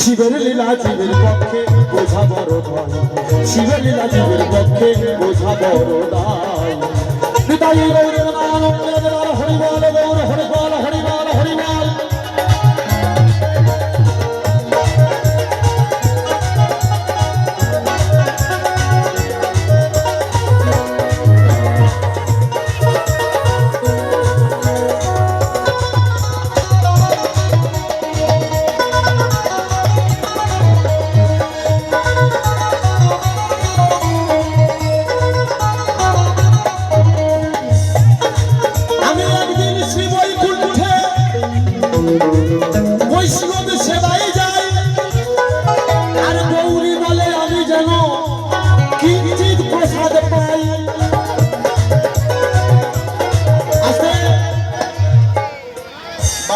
শিবের লীলা জীবের পক্ষে বোঝা বড় ভয় শিবের লীলা জীবের পক্ষে বোঝা বড় দায় হরিবল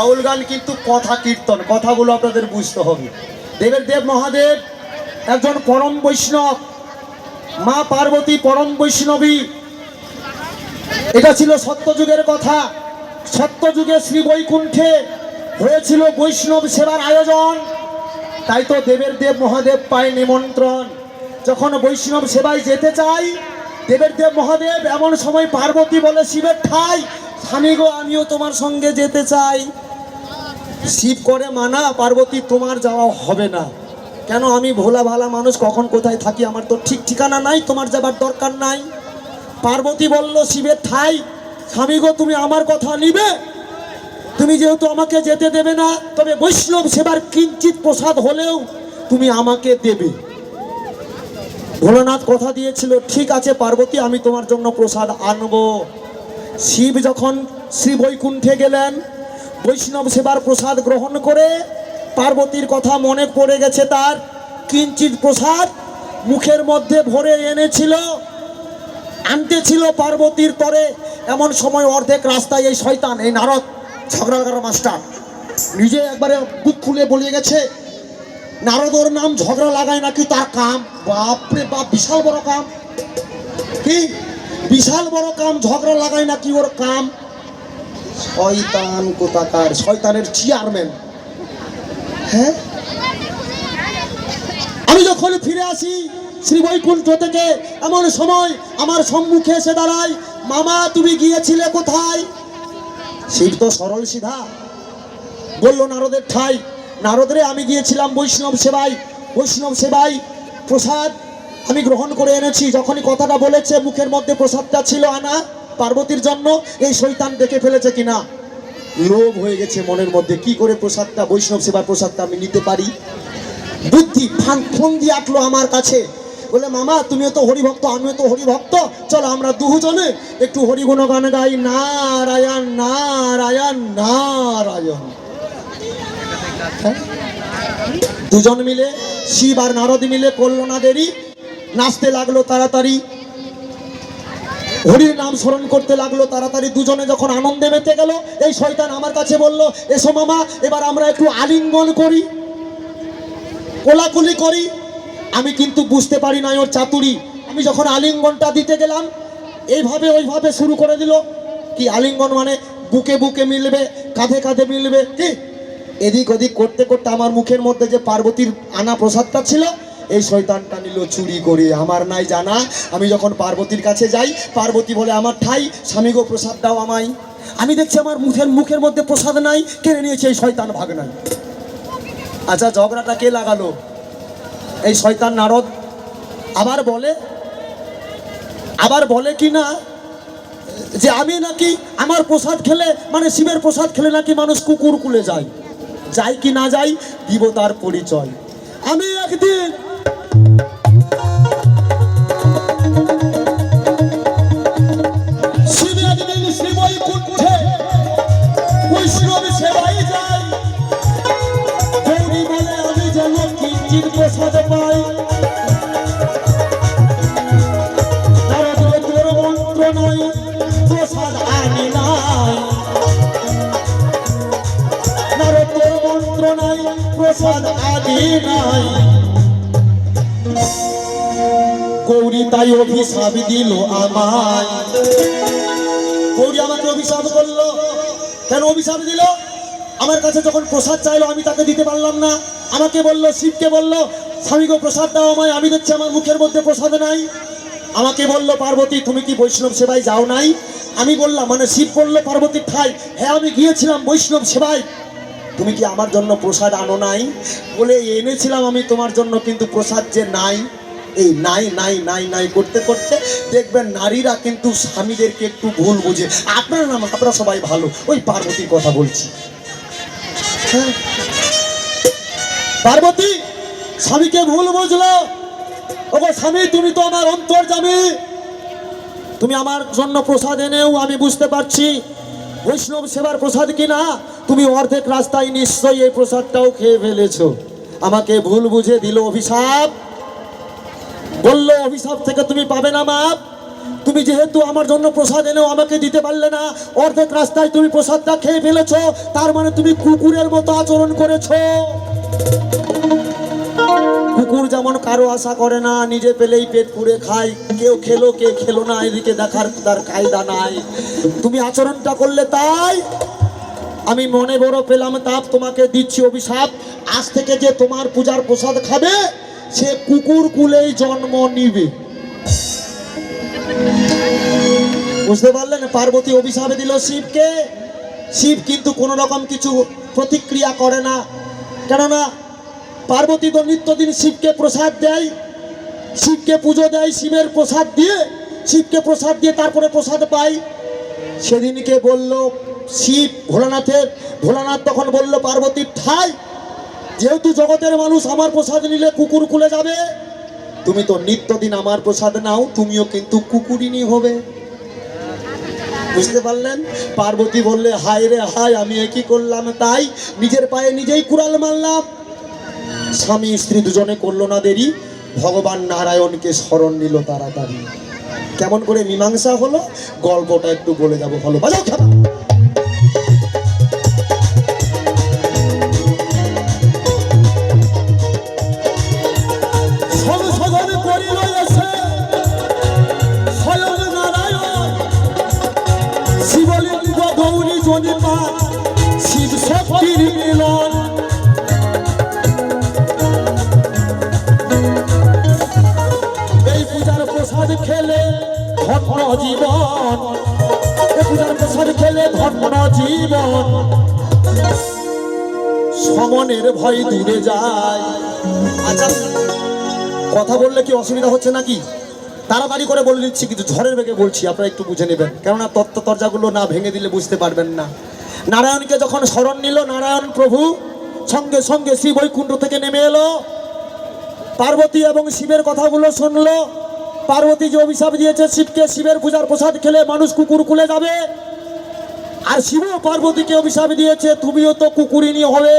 বাউল গান কিন্তু কথা কীর্তন, কথাগুলো আপনাদের বুঝতে হবে। দেবের দেব মহাদেব একজন পরম বৈষ্ণব, মা পার্বতী পরম বৈষ্ণবী। এটা ছিল সত্যযুগের কথা। সত্যযুগে শ্রী বৈকুণ্ঠে হয়েছিল বৈষ্ণব সেবার আয়োজন। তাই তো দেবের দেব মহাদেব পায় নিমন্ত্রণ। যখন বৈষ্ণব সেবায় যেতে চাই, দেবের দেব মহাদেব এমন সময় পার্বতী বলে, শিবের ঠাই স্বামী গো আমিও তোমার সঙ্গে যেতে চাই। শিব করে মানা, পার্বতী, তোমার যাওয়া হবে না। কেন আমি ভোলা ভালা মানুষ, কখন কোথায় থাকি আমার তো ঠিক ঠিকানা নাই, তোমার যাবার দরকার নাই। পার্বতী বলল, শিবের ঠাই, স্বামী গো, তুমি আমার কথা নিবে? তুমি যেহেতু আমাকে যেতে দেবে না, তবে বৈষ্ণব সেবার কিঞ্চিত প্রসাদ হলেও তুমি আমাকে দেবে। ভোলানাথ কথা দিয়েছিল, ঠিক আছে পার্বতী, আমি তোমার জন্য প্রসাদ আনব। শিব যখন শ্রী বৈকুণ্ঠে গেলেন বৈষ্ণব সেবার প্রসাদ গ্রহণ করে পার্বতীর কথা মনে পড়ে গেছে তার। কিঞ্চিত প্রসাদ মুখের মধ্যে ভরে এনেছিল আনতে ছিল পার্বতীর তরে। এমন সময় অর্ধেক রাস্তায় এই শয়তান, এই নারদ ঝগড়া করা মাস্টার, নিজে একবারে বুক খুলে বলিয়ে গেছে, নারদর নাম ঝগড়া লাগায় নাকি তার কাম? বাপরে বাপ, বিশাল বড় কাম। কি? বিশাল বড় কাম, ঝগড়া লাগায় নাকি ওর কাম? শয়তান কোথাকার? শয়তানের চেয়ারম্যান হ্যাঁ? আমি যখন ফিরে আসি শ্রী বৈকুণ্ঠ থেকে, এমন সময় আমার সম্মুখে এসে দাঁড়ায়, মামা, তুমি গিয়েছিলে কোথায়? শিব তো সরল সিধা। বলল, নারদের ঠাই। নারদরে আমি গিয়েছিলাম বৈষ্ণব সেবাই বৈষ্ণব সেবাই প্রসাদ আমি গ্রহণ করে এনেছি। যখনই কথাটা বলেছে, মুখের মধ্যে প্রসাদটা ছিল আনা। পার্বতীর জন্য এই শৈতান দেখে ফেলেছে কিনা? লোভ হয়ে গেছে মনের মধ্যে। কি করে প্রসাদটা, বৈষ্ণব সেবার প্রসাদটা আমি নিতে পারি? বুদ্ধি ফান দিয়ে আমার কাছে। বলে, মামা, তুমিও তো হরিভক্ত, আমিও তো হরিভক্ত। চলো আমরা দুজনে একটু হরিগুণ গান গাই। নারায়ণ নারায়ণ নারায়ণ। হ্যাঁ? দুজন মিলে, শিব আর নারদ মিলে করল না দেরি নাচতে লাগল তাড়াতাড়ি। হরির নাম স্মরণ করতে লাগল, তাড়াতাড়ি দুজনে যখন আনন্দে মেতে গেল, এই শয়তান আমার কাছে বলল, এসো মামা, এবার আমরা একটু আলিঙ্গন করি, কোলাকুলি করি। আমি কিন্তু বুঝতে পারি না ওর চাতুরি। আমি যখন আলিঙ্গনটা দিতে গেলাম, এইভাবে ওইভাবে শুরু করে দিল। কি আলিঙ্গন মানে বুকে বুকে মিলবে, কাঁধে কাঁধে মিলবে, কি? এদিক ওদিক করতে করতে আমার মুখের মধ্যে যে পার্বতীর আনা প্রসাদটা ছিল এই শয়তানটা নিল চুরি করে। আমার নাই জানা। আমি যখন পার্বতীর কাছে যাই, পার্বতী বলে, আমার ঠাই, স্বামী গো, প্রসাদ দাও আমায়। আমি দেখছি আমার মুখের মুখের মধ্যে প্রসাদ নাই, কেড়ে নিয়েছে এই শয়তান ভাগ নাই আচ্ছা ঝগড়াটা কে লাগালো? এই শয়তান নারদ আবার বলে আবার বলে কি না, যে আমি নাকি আমার প্রসাদ খেলে মানে শিবের প্রসাদ খেলে নাকি মানুষ কুকুর কুলে যায়। যাই কি না যাই দিব তার পরিচয়। আমি একদিন গৌরী তাই অভিশাপ দিল আমায়। গৌরী আমাকে অভিশাপ করল। কেন অভিশাপ দিল? আমার কাছে যখন প্রসাদ চাইলো, আমি তাকে দিতে পারলাম না। আমাকে বলল, শিবকে বলল স্বামীকে প্রসাদ দাও আমায়, আমি দেখছি আমার মুখের মধ্যে প্রসাদ নাই। আমাকে বলল, পার্বতী, তুমি কি বৈষ্ণব সেবায় যাও নাই? আমি বললাম মানে শিব বলল পার্বতীর ঠাই হ্যাঁ আমি গিয়েছিলাম বৈষ্ণব সেবায়। তুমি কি আমার জন্য প্রসাদ আনো নাই? বলে, এনেছিলাম আমি তোমার জন্য, কিন্তু প্রসাদ যে নাই, এই নাই নাই নাই নাই করতে করতে দেখবেন নারীরা কিন্তু স্বামীদেরকে একটু ভুল বুঝে। আপনার নাম, আপনারা সবাই ভালো, ওই পার্বতীর কথা বলছি। হ্যাঁ। পার্বতী, স্বামীকে ভুল বুঝলো। ওগো স্বামী, তুমি তো আমার অন্তর অন্তর্জামী তুমি আমার জন্য প্রসাদ এনেও, আমি বুঝতে পারছি বৈষ্ণব সেবার প্রসাদ কিনা তুমি অর্ধেক রাস্তায় নিশ্চয়ই এই প্রসাদটাও খেয়ে ফেলেছ। আমাকে ভুল বুঝে দিল অভিশাপ। বলল, অভিশাপ থেকে তুমি পাবে না মাপ তুমি যেহেতু আমার জন্য প্রসাদ এনেও আমাকে দিতে পারলে না, অর্ধেক রাস্তায় তুমি প্রসাদটা খেয়ে ফেলেছো। তার মানে তুমি কুকুরের মতো আচরণ করেছ। কুকুর যেমন কারও আশা করে না, নিজে পেলেই পেট পুড়ে খায়। কেউ খেলো, কে খেলো না, এদিকে দেখার তার কায়দা নাই। তুমি আচরণটা করলে তাই। আমি মনে বড় পেলাম, তাপ তোমাকে দিচ্ছি অভিশাপ। আজ থেকে যে তোমার পূজার প্রসাদ খাবে, সে কুকুর কুলেই জন্ম নিবে। বুঝতে পারলেন? পার্বতী অভিশাপে দিল শিবকে। শিব কিন্তু কোনো রকম কিছু প্রতিক্রিয়া করে না। কেননা পার্বতী তো নিত্যদিন শিবকে প্রসাদ দেয়, শিবকে পুজো দেয়, শিবের প্রসাদ দিয়ে, শিবকে প্রসাদ দিয়ে তারপরে প্রসাদ পাই সেদিনকে বলল, শিব ভোলানাথের ভোলানাথ তখন বলল পার্বতীর ঠাই, যেহেতু জগতের মানুষ আমার প্রসাদ নিলে কুকুর খুলে যাবে, তুমি তো নিত্যদিন আমার প্রসাদ নাও, তুমিও কিন্তু কুকুরিনী হবে। বুঝতে পারলেন? পার্বতী বললে, হায় রে হায়, আমি একই করলাম তাই? নিজের পায়ে নিজেই কুড়াল মারলাম। স্বামী স্ত্রী দুজনে করল না দেরি, ভগবান নারায়ণকে স্মরণ নিল তাড়াতাড়ি। কেমন করে মীমাংসা হলো? গল্পটা একটু বলে যাব, ভালো। বাজাও খেলা জীবন। পূজার খেলে ধন্য জীবন। সমনের ভয় দূরে যায়। আচ্ছা কথা বললে কি অসুবিধা হচ্ছে নাকি? তাড়াতাড়ি করে বলে দিচ্ছি, কিন্তু ঝড়ের বেগে বলছি, আপনারা একটু বুঝে নেবেন। কেননা তত্ত্ব তর্জাগুলো না ভেঙে দিলে বুঝতে পারবেন না। নারায়ণকে যখন স্মরণ নিল, নারায়ণ প্রভু সঙ্গে সঙ্গে শ্রী বৈকুণ্ঠ থেকে নেমে এলো। পার্বতী এবং শিবের কথাগুলো শুনলো। পার্বতী যে অভিশাপ দিয়েছে শিবকে, শিবের পূজার প্রসাদ খেলে মানুষ কুকুর কুলে যাবে। আর শিবও পার্বতীকে অভিশাপ দিয়েছে, তুমিও তো কুকুরিনী হবে।